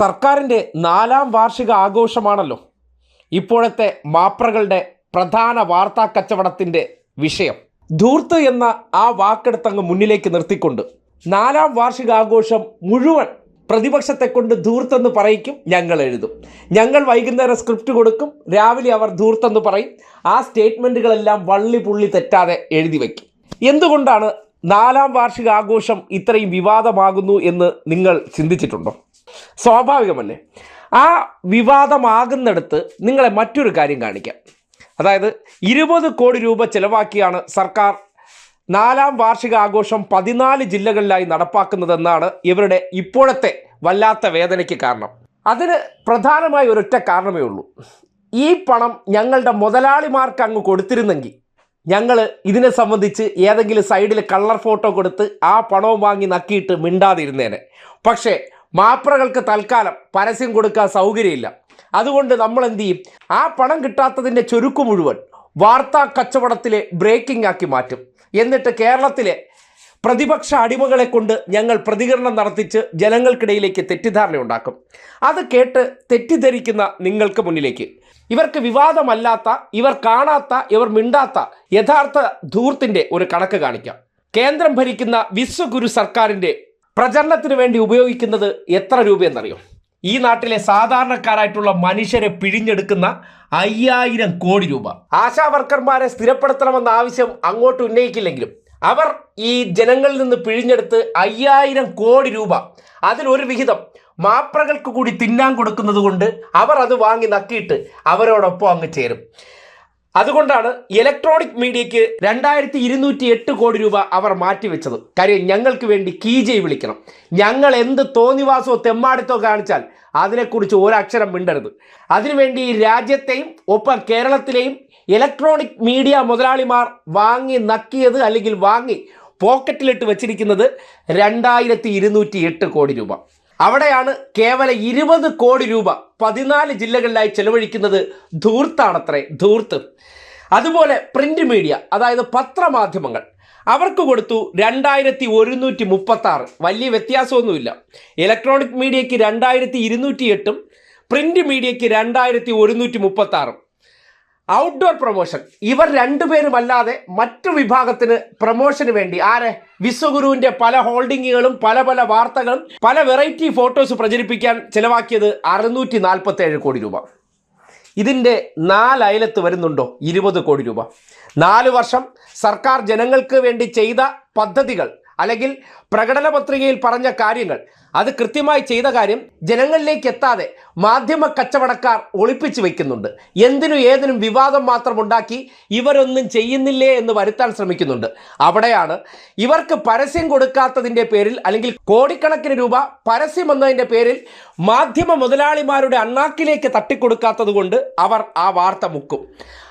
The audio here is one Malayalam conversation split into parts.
സർക്കാരിന്റെ നാലാം വാർഷിക ആഘോഷമാണല്ലോ ഇപ്പോഴത്തെ മാപ്രകളുടെ പ്രധാന വാർത്താ കച്ചവടത്തിന്റെ വിഷയം. ധൂർത്ത് എന്ന ആ വാക്കെടുത്തങ്ങ് മുന്നിലേക്ക് നിർത്തിക്കൊണ്ട് നാലാം വാർഷിക ആഘോഷം മുഴുവൻ പ്രതിപക്ഷത്തെ കൊണ്ട് ധൂർത്തെന്ന് പറയിക്കും ഞങ്ങൾ എഴുതും. ഞങ്ങൾ വൈകുന്നേരം സ്ക്രിപ്റ്റ് കൊടുക്കും രാവിലെ അവർ ധൂർത്തെന്ന് പറയും. ആ സ്റ്റേറ്റ്മെന്റുകളെല്ലാം വള്ളി പുള്ളി തെറ്റാതെ എഴുതി വയ്ക്കും. എന്തുകൊണ്ടാണ് നാലാം വാർഷിക ആഘോഷം ഇത്രയും വിവാദമാകുന്നു എന്ന് നിങ്ങൾ ചിന്തിച്ചിട്ടുണ്ടോ? സ്വാഭാവികമല്ലേ? ആ വിവാദമാകുന്നിടത്ത് നിങ്ങളെ മറ്റൊരു കാര്യം കാണിക്കാം. അതായത് ഇരുപത് കോടി രൂപ ചെലവാക്കിയാണ് സർക്കാർ നാലാം വാർഷിക ആഘോഷം പതിനാല് ജില്ലകളിലായി നടപ്പാക്കുന്നതെന്നാണ് ഇവരുടെ ഇപ്പോഴത്തെ വല്ലാത്ത വേദനയ്ക്ക് കാരണം. അതിന് പ്രധാനമായി ഒരൊറ്റ കാരണമേ ഉള്ളൂ. ഈ പണം ഞങ്ങളുടെ മുതലാളിമാർക്ക് അങ്ങ് കൊടുത്തിരുന്നെങ്കിൽ ഞങ്ങൾ ഇതിനെ സംബന്ധിച്ച് ഏതെങ്കിലും സൈഡിൽ കളർ ഫോട്ടോ കൊടുത്ത് ആ പണവും വാങ്ങി നക്കിയിട്ട് മിണ്ടാതിരുന്നേനെ. പക്ഷേ മാപ്രകൾക്ക് തൽക്കാലം പരസ്യം കൊടുക്കാൻ സൗകര്യമില്ല. അതുകൊണ്ട് നമ്മൾ എന്ത് ചെയ്യും? ആ പണം കിട്ടാത്തതിന്റെ ചുരുക്കു മുഴുവൻ വാർത്താ കച്ചവടത്തിലെ ബ്രേക്കിംഗ് ആക്കി മാറ്റും. എന്നിട്ട് കേരളത്തിലെ പ്രതിപക്ഷ അടിമകളെ കൊണ്ട് ഞങ്ങൾ പ്രതികരണം നടത്തിച്ച് ജനങ്ങൾക്കിടയിലേക്ക് തെറ്റിദ്ധാരണ ഉണ്ടാക്കും അത് കേട്ട് തെറ്റിദ്ധരിക്കുന്ന നിങ്ങൾക്ക് മുന്നിലേക്ക്. ഇവർക്ക് വിവാദമല്ലാത്ത ഇവർ കാണാത്ത ഇവർ മിണ്ടാത്ത യഥാർത്ഥ ധൂർത്തിന്റെ ഒരു കണക്ക് കാണിക്കാം. കേന്ദ്രം ഭരിക്കുന്ന വിശ്വഗുരു സർക്കാരിന്റെ പ്രചരണത്തിന് വേണ്ടി ഉപയോഗിക്കുന്നത് എത്ര രൂപയെന്നറിയോ? ഈ നാട്ടിലെ സാധാരണക്കാരായിട്ടുള്ള മനുഷ്യരെ പിഴിഞ്ഞെടുക്കുന്ന അയ്യായിരം കോടി രൂപ. ആശാ വർക്കർമാരെ സ്ഥിരപ്പെടുത്തണമെന്ന ആവശ്യം അങ്ങോട്ട് ഉന്നയിക്കില്ലെങ്കിലും അവർ ഈ ജനങ്ങളിൽ നിന്ന് പിഴിഞ്ഞെടുത്ത് അയ്യായിരം കോടി രൂപ അതിലൊരു വിഹിതം മാപ്രകൾക്ക് കൂടി തിന്നാൻ കൊടുക്കുന്നത് കൊണ്ട് അവർ അത് വാങ്ങി നക്കിയിട്ട് അവരോടൊപ്പം അങ്ങ് ചേരും. അതുകൊണ്ടാണ് ഇലക്ട്രോണിക് മീഡിയയ്ക്ക് രണ്ടായിരത്തി ഇരുന്നൂറ്റി എട്ട് കോടി രൂപ അവർ മാറ്റിവെച്ചത്. കാര്യം ഞങ്ങൾക്ക് വേണ്ടി കീജെ വിളിക്കണം. ഞങ്ങൾ എന്ത് തോന്നിവാസോ തെമ്മാടിത്തോ കാണിച്ചാൽ അതിനെക്കുറിച്ച് ഒരക്ഷരം മിണ്ടരുത്. അതിനുവേണ്ടി രാജ്യത്തെയും ഒപ്പം കേരളത്തിലെയും ഇലക്ട്രോണിക് മീഡിയ മുതലാളിമാർ വാങ്ങി നക്കിയത് അല്ലെങ്കിൽ വാങ്ങി പോക്കറ്റിലിട്ട് വെച്ചിരിക്കുന്നത് രണ്ടായിരത്തി ഇരുന്നൂറ്റി എട്ട് കോടി രൂപ. അവിടെയാണ് കേവല ഇരുപത് കോടി രൂപ പതിനാല് ജില്ലകളിലായി ചെലവഴിക്കുന്നത് ധൂർത്താണത്രേ ധൂർത്ത്. അതുപോലെ പ്രിന്റ് മീഡിയ അതായത് പത്രമാധ്യമങ്ങൾ അവർക്ക് കൊടുത്തു രണ്ടായിരത്തി ഒരുന്നൂറ്റി മുപ്പത്തി ആറ് വലിയ വ്യത്യാസമൊന്നുമില്ല. ഇലക്ട്രോണിക് മീഡിയയ്ക്ക് രണ്ടായിരത്തി ഇരുന്നൂറ്റി എട്ടും പ്രിന്റ് മീഡിയയ്ക്ക് രണ്ടായിരത്തി ഒരുന്നൂറ്റി മുപ്പത്തി ആറും ഔട്ട്ഡോർ പ്രൊമോഷൻ ഇവർ രണ്ടുപേരും അല്ലാതെ മറ്റു വിഭാഗത്തിന് പ്രൊമോഷന് വേണ്ടി ആരെ? വിശ്വഗുരുവിന്റെ പല ഹോൾഡിങ്ങുകളും പല പല വാർത്തകളും പല വെറൈറ്റി ഫോട്ടോസ് പ്രചരിപ്പിക്കാൻ ചെലവാക്കിയത് അറുന്നൂറ്റി നാൽപ്പത്തി ഏഴ് കോടി രൂപ. ഇതിന്റെ നാലയലത്ത് വരുന്നുണ്ടോ? ഇരുപത് കോടി രൂപ. നാല് വർഷം സർക്കാർ ജനങ്ങൾക്ക് വേണ്ടി ചെയ്ത പദ്ധതികൾ അല്ലെങ്കിൽ പ്രകടന പത്രികയിൽ പറഞ്ഞ കാര്യങ്ങൾ. അത് കൃത്യമായി ചെയ്ത കാര്യം ജനങ്ങളിലേക്ക് എത്താതെ മാധ്യമ കച്ചവടക്കാർ ഒളിപ്പിച്ചു വെക്കുന്നുണ്ട്. എന്തിനും ഏതിനും വിവാദം മാത്രം ഉണ്ടാക്കി ഇവരൊന്നും ചെയ്യുന്നില്ലേ എന്ന് വരുത്താൻ ശ്രമിക്കുന്നുണ്ട്. അവിടെയാണ് ഇവർക്ക് പരസ്യം കൊടുക്കാത്തതിന്റെ പേരിൽ അല്ലെങ്കിൽ കോടിക്കണക്കിന് രൂപ പരസ്യം എന്നതിന്റെ പേരിൽ മാധ്യമ മുതലാളിമാരുടെ അണ്ണാക്കിലേക്ക് തട്ടിക്കൊടുക്കാത്തത് അവർ ആ വാർത്ത മുക്കും.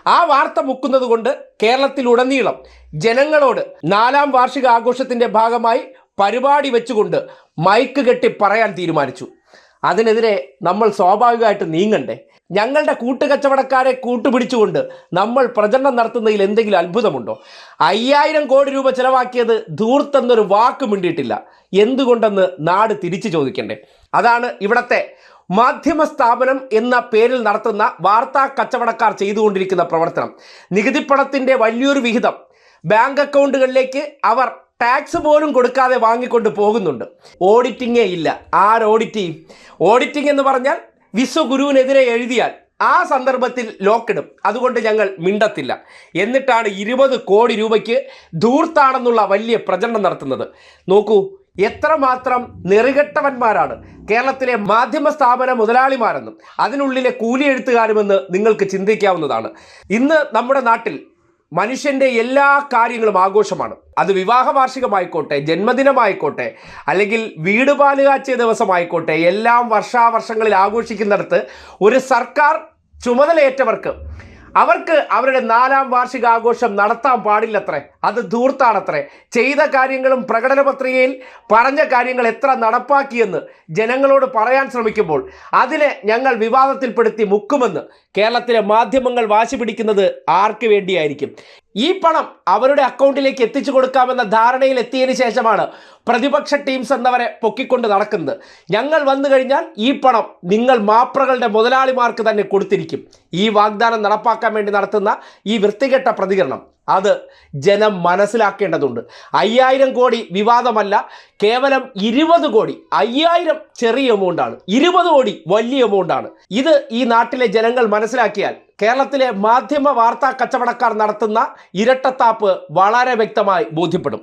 ആ വാർത്ത മുക്കുന്നത് കൊണ്ട് കേരളത്തിലുടനീളം ജനങ്ങളോട് നാലാം വാർഷിക ആഘോഷത്തിന്റെ ഭാഗമായി പരിപാടി വെച്ചുകൊണ്ട് മൈക്ക് കെട്ടി പറയാൻ തീരുമാനിച്ചു. അതിനെതിരെ നമ്മൾ സ്വാഭാവികമായിട്ട് നീങ്ങണ്ടേ? ഞങ്ങളുടെ കൂട്ടുകച്ചവടക്കാരെ കൂട്ടുപിടിച്ചുകൊണ്ട് നമ്മൾ പ്രചരണം നടത്തുന്നതിൽ എന്തെങ്കിലും അത്ഭുതമുണ്ടോ? അയ്യായിരം കോടി രൂപ ചെലവാക്കിയത് ധൂർത്തെന്നൊരു വാക്ക് മിണ്ടിയിട്ടില്ല. എന്തുകൊണ്ടെന്ന് നാട് തിരിച്ചു ചോദിക്കണ്ടേ? അതാണ് ഇവിടത്തെ മാധ്യമ സ്ഥാപനം എന്ന പേരിൽ നടത്തുന്ന വാർത്താ കച്ചവടക്കാർ ചെയ്തുകൊണ്ടിരിക്കുന്ന പ്രവർത്തനം. നികുതിപ്പണത്തിന്റെ വലിയൊരു വിഹിതം ബാങ്ക് അക്കൗണ്ടുകളിലേക്ക് അവർ ടാക്സ് പോലും കൊടുക്കാതെ വാങ്ങിക്കൊണ്ട് പോകുന്നുണ്ട്. ഓഡിറ്റിങ്ങേ ഇല്ല. ആര് ഓഡിറ്റ് ചെയ്യും? ഓഡിറ്റിംഗ് എന്ന് പറഞ്ഞാൽ വിശ്വഗുരുവിനെതിരെ എഴുതിയാൽ ആ സന്ദർഭത്തിൽ ലോക്കിടും അതുകൊണ്ട് ഞങ്ങൾ മിണ്ടത്തില്ല. എന്നിട്ടാണ് ഇരുപത് കോടി രൂപയ്ക്ക് ധൂർത്താണെന്നുള്ള വലിയ പ്രചരണം നടത്തുന്നത്. നോക്കൂ എത്രമാത്രം നെറികെട്ടവന്മാരാണ്. കേരളത്തിലെ മാധ്യമ സ്ഥാപന മുതലാളിമാരെന്നും അതിനുള്ളിലെ കൂലി എഴുത്തുകാരുമെന്ന് നിങ്ങൾക്ക് ചിന്തിക്കാവുന്നതാണ്. ഇന്ന് നമ്മുടെ നാട്ടിൽ മനുഷ്യന്റെ എല്ലാ കാര്യങ്ങളും ആഘോഷമാണ്. അത് വിവാഹ വാർഷികമായിക്കോട്ടെ ജന്മദിനമായിക്കോട്ടെ അല്ലെങ്കിൽ വീട് പാലുകാച്ചിയ ദിവസമായിക്കോട്ടെ എല്ലാം വർഷാവർഷങ്ങളിൽ ആഘോഷിക്കുന്നിടത്ത് ഒരു സർക്കാർ ചുമതലയേറ്റവർക്ക് അവർക്ക് അവരുടെ നാലാം വാർഷിക ആഘോഷം നടത്താൻ പാടില്ലത്രേ. അത് ധൂർത്താണത്രേ. ചെയ്ത കാര്യങ്ങളും പ്രകടന പത്രികയിൽ പറഞ്ഞ കാര്യങ്ങൾ എത്ര നടപ്പാക്കിയെന്ന് ജനങ്ങളോട് പറയാൻ ശ്രമിക്കുമ്പോൾ അതിനെ ഞങ്ങൾ വിവാദത്തിൽപ്പെടുത്തി മുക്കുമെന്ന് കേരളത്തിലെ മാധ്യമങ്ങൾ വാശി പിടിക്കുന്നത് ആർക്ക് വേണ്ടിയായിരിക്കും? ഈ പണം അവരുടെ അക്കൗണ്ടിലേക്ക് എത്തിച്ചു കൊടുക്കാമെന്ന ധാരണയിൽ എത്തിയതിനു ശേഷമാണ് പ്രതിപക്ഷ ടീംസ് എന്നവരെ പൊക്കിക്കൊണ്ട് നടക്കുന്നത്. ഞങ്ങൾ വന്നു കഴിഞ്ഞാൽ ഈ പണം നിങ്ങൾ മാപ്രകളുടെ മുതലാളിമാർക്ക് തന്നെ കൊടുത്തിരിക്കും. ഈ വാഗ്ദാനം നടപ്പാക്കാൻ വേണ്ടി നടത്തുന്ന ഈ വൃത്തികെട്ട പ്രതികരണം. അത് ജനം മനസ്സിലാക്കേണ്ടതുണ്ട്. അയ്യായിരം കോടി വിവാദമല്ല കേവലം ഇരുപത് കോടി അയ്യായിരം ചെറിയ എമൗണ്ടാണ് ഇരുപത് കോടി വലിയ എമൗണ്ടാണ് ഇത് ഈ നാട്ടിലെ ജനങ്ങൾ മനസ്സിലാക്കിയാൽ കേരളത്തിലെ മാധ്യമ വാർത്താ കച്ചവടക്കാർ നടത്തുന്ന ഇരട്ടത്താപ്പ് വളരെ വ്യക്തമായി ബോധ്യപ്പെടും.